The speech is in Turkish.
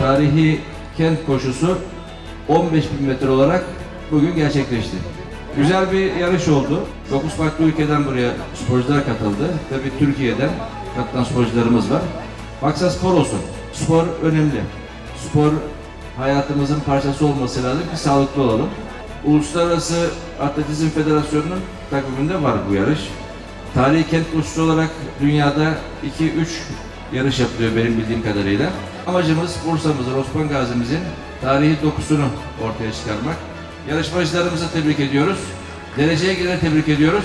Tarihi kent koşusu 15 bin metre olarak bugün gerçekleşti. Güzel bir yarış oldu. 9 farklı ülkeden buraya sporcular katıldı. Tabii Türkiye'den katılan sporcularımız var. Maksat spor olsun. Spor önemli. Spor hayatımızın parçası olması lazım ki sağlıklı olalım. Uluslararası Atletizm Federasyonu'nun takviminde var bu yarış. Tarihi kent koşusu olarak dünyada 2-3 yarış yapılıyor benim bildiğim kadarıyla. Amacımız Bursa'mızın, Osman Gazi'mizin tarihi dokusunu ortaya çıkarmak. Yarışmacılarımızı tebrik ediyoruz. Dereceye giren tebrik ediyoruz.